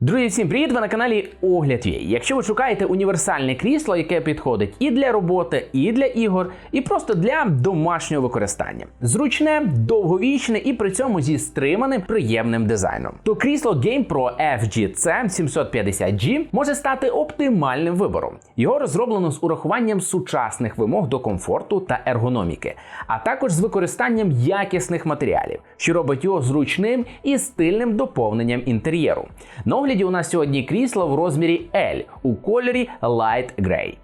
Друзі, всім привіт! Ви на каналі Огляд Є. Якщо ви шукаєте універсальне крісло, яке підходить і для роботи, і для ігор, і просто для домашнього використання, зручне, довговічне і при цьому зі стриманим приємним дизайном, то крісло GamePro FGC 750G може стати оптимальним вибором. Його розроблено з урахуванням сучасних вимог до комфорту та ергономіки, а також з використанням якісних матеріалів, що робить його зручним і стильним доповненням інтер'єру. Огляді у нас сьогодні крісло в розмірі L у кольорі Light Grey.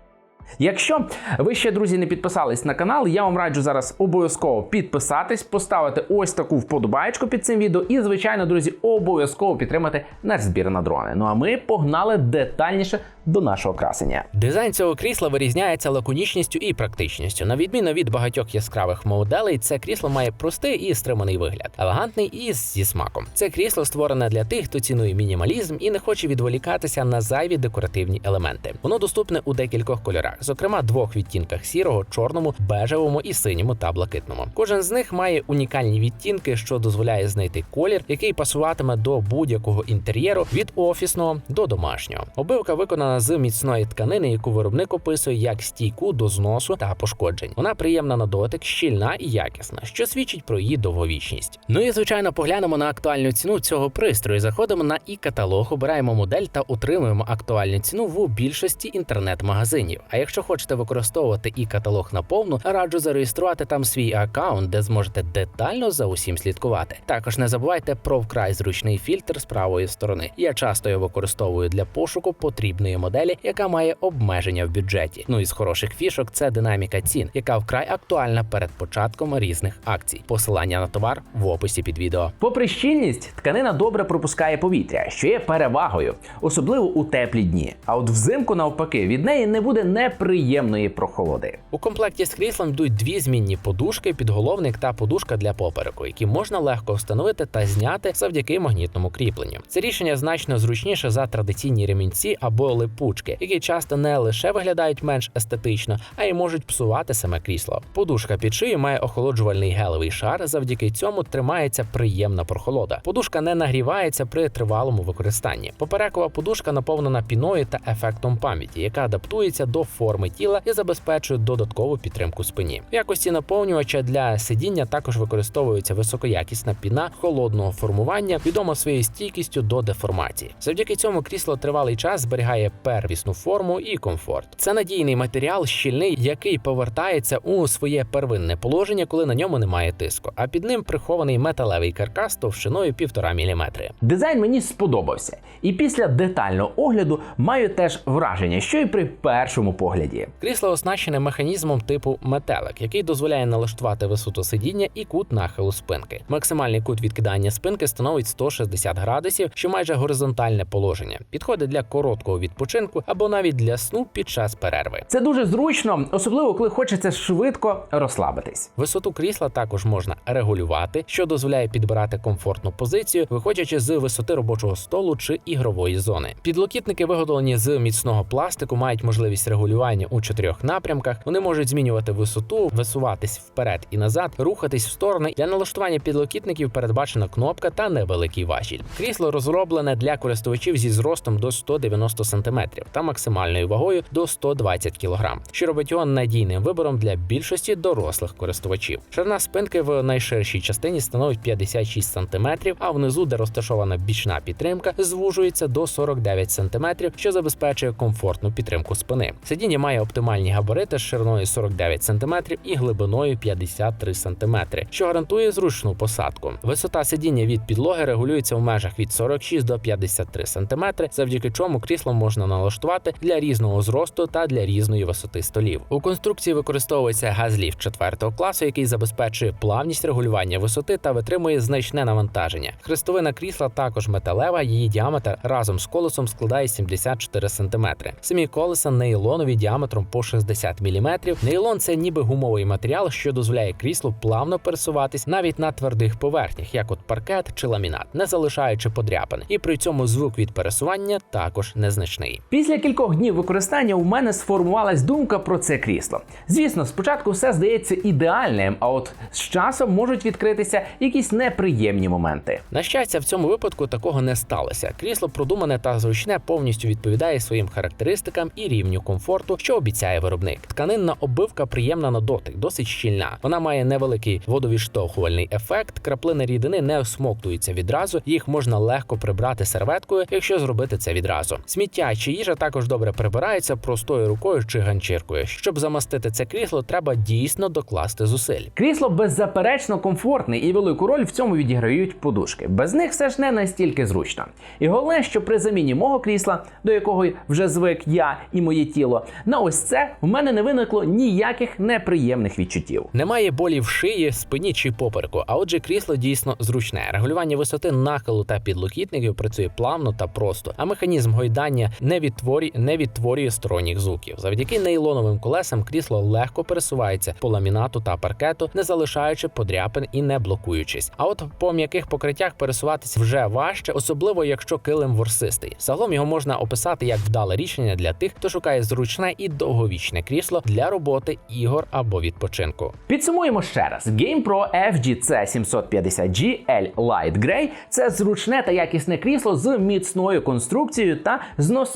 Якщо ви ще, друзі, не підписались на канал, я вам раджу зараз обов'язково підписатись, поставити ось таку вподобаєчку під цим відео і, звичайно, друзі, обов'язково підтримати наш збір на дрони. Ну а ми погнали детальніше до нашого красення. Дизайн цього крісла вирізняється лаконічністю і практичністю. На відміну від багатьох яскравих моделей, це крісло має простий і стриманий вигляд, елегантний і зі смаком. Це крісло створене для тих, хто цінує мінімалізм і не хоче відволікатися на зайві декоративні елементи. Воно доступне у декількох кольорах, зокрема двох відтінках сірого, чорному, бежевому і синьому та блакитному. Кожен з них має унікальні відтінки, що дозволяє знайти колір, який пасуватиме до будь-якого інтер'єру від офісного до домашнього. Обивка виконана з міцної тканини, яку виробник описує як стійку до зносу та пошкоджень. Вона приємна на дотик, щільна і якісна, що свідчить про її довговічність. Ну і звичайно, поглянемо на актуальну ціну цього пристрою. Заходимо на і каталог, обираємо модель та отримуємо актуальну ціну в більшості інтернет-магазинів. А якщо хочете використовувати і каталог наповну, раджу зареєструвати там свій аккаунт, де зможете детально за усім слідкувати. Також не забувайте про вкрай зручний фільтр з правої сторони. Я часто його використовую для пошуку потрібної моделі, яка має обмеження в бюджеті. Ну і з хороших фішок це динаміка цін, яка вкрай актуальна перед початком різних акцій. Посилання на товар в описі під відео. Попри щільність, тканина добре пропускає повітря, що є перевагою, особливо у теплі дні. А от взимку, навпаки, від неї не буде неприємної прохолоди. У комплекті з кріслом йдуть дві змінні подушки, підголовник та подушка для попереку, які можна легко встановити та зняти завдяки магнітному кріпленню. Це рішення значно зручніше за традиційні ремінці або липучки, які часто не лише виглядають менш естетично, а й можуть псувати саме крісло. Подушка під шиєю має охолоджувальний гелевий шар. Завдяки цьому тримається приємна прохолода. Подушка не нагрівається при тривалому використанні. Поперекова подушка наповнена піною та ефектом пам'яті, яка адаптується до форми тіла і забезпечує додаткову підтримку спині. В якості наповнювача для сидіння також використовується високоякісна піна холодного формування, відома своєю стійкістю до деформації. Завдяки цьому крісло тривалий час зберігає первісну форму і комфорт. Це надійний матеріал, щільний, який повертається у своє первинне положення, коли на ньому немає тиску. А під ним прихований металевий каркас товщиною 1,5 мм. Дизайн мені сподобався, і після детального огляду маю теж враження, що і при першому погляді. Крісло оснащене механізмом типу метелик, який дозволяє налаштувати висоту сидіння і кут нахилу спинки. Максимальний кут відкидання спинки становить 160 градусів, що майже горизонтальне положення. Підходить для короткого відпочинку або навіть для сну під час перерви. Це дуже зручно, особливо коли хочеться швидко розслабитись. Висоту крісла також можна регулювати, що дозволяє підбирати комфортну позицію, виходячи з висоти робочого столу чи ігрової зони. Підлокітники, виготовлені з міцного пластику, мають можливість регулювання у чотирьох напрямках. Вони можуть змінювати висоту, висуватись вперед і назад, рухатись в сторони. Для налаштування підлокітників передбачена кнопка та невеликий важіль. Крісло розроблене для користувачів зі зростом до 190 см та максимальною вагою до 120 кг, що робить його надійним вибором для більшості дорослих користувачів. Ширина спинки в найширшій частині становить 56 см, а внизу, де розташована бічна підтримка, звужується до 49 см, що забезпечує комфортну підтримку спини. Сидіння має оптимальні габарити з шириною 49 см і глибиною 53 см, що гарантує зручну посадку. Висота сидіння від підлоги регулюється в межах від 46 до 53 см, завдяки чому крісло можна налаштувати для різного зросту та для різної висоти столів. У конструкції використовується газліфт 4 класу, який забезпечує плавність регулювання висоти та витримує значне навантаження. Хрестовина крісла також металева, її діаметр разом з колесом складає 74 см. Самі колеса нейлонові діаметром по 60 мм. Нейлон це ніби гумовий матеріал, що дозволяє кріслу плавно пересуватись навіть на твердих поверхнях, як от паркет чи ламінат, не залишаючи подряпин. І при цьому звук від пересування також незначний. Грошей. Після кількох днів використання у мене сформувалась думка про це крісло. Звісно, спочатку все здається ідеальним, а от з часом можуть відкритися якісь неприємні моменти. На щастя, в цьому випадку такого не сталося. Крісло продумане та зручне повністю відповідає своїм характеристикам і рівню комфорту, що обіцяє виробник. Тканинна оббивка приємна на дотик, досить щільна. Вона має невеликий водовідштовхувальний ефект. Краплини рідини не осмоктуються відразу. Їх можна легко прибрати серветкою, якщо зробити це відразу. Сміття чи їжа також добре прибирається простою рукою чи ганчіркою. Щоб замастити це крісло, треба дійсно докласти зусиль. Крісло беззаперечно комфортне і велику роль в цьому відіграють подушки. Без них все ж не настільки зручно. І головне, що при заміні мого крісла, до якого вже звик я і моє тіло, на ось це в мене не виникло ніяких неприємних відчуттів. Немає болі в шиї, спині чи попереку. А отже, крісло дійсно зручне. Регулювання висоти нахилу та підлокітників працює плавно та просто, а механізм гойдання не відтворює, не відтворює сторонніх звуків. Завдяки нейлоновим колесам крісло легко пересувається по ламінату та паркету, не залишаючи подряпин і не блокуючись. А от по м'яких покриттях пересуватися вже важче, особливо якщо килим ворсистий. Загалом його можна описати як вдале рішення для тих, хто шукає зручне і довговічне крісло для роботи, ігор або відпочинку. Підсумуємо ще раз: GamePro FGC 750G L Light Grey – це зручне та якісне крісло з міцною конструкцією та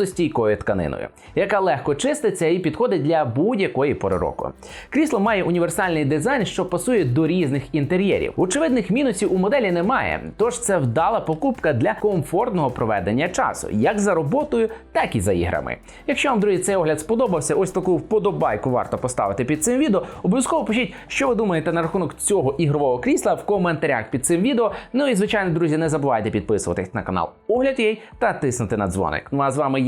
зносостійкою тканиною, яка легко чиститься і підходить для будь-якої пори року. Крісло має універсальний дизайн, що пасує до різних інтер'єрів. Очевидних мінусів у моделі немає, тож це вдала покупка для комфортного проведення часу, як за роботою, так і за іграми. Якщо вам, друзі, цей огляд сподобався, ось таку вподобайку варто поставити під цим відео. Обов'язково пишіть, що ви думаєте на рахунок цього ігрового крісла в коментарях під цим відео. Ну і звичайно, друзі, не забувайте підписуватись на канал Огляд.ua та тиснути на дзвоник. Ну а з вами,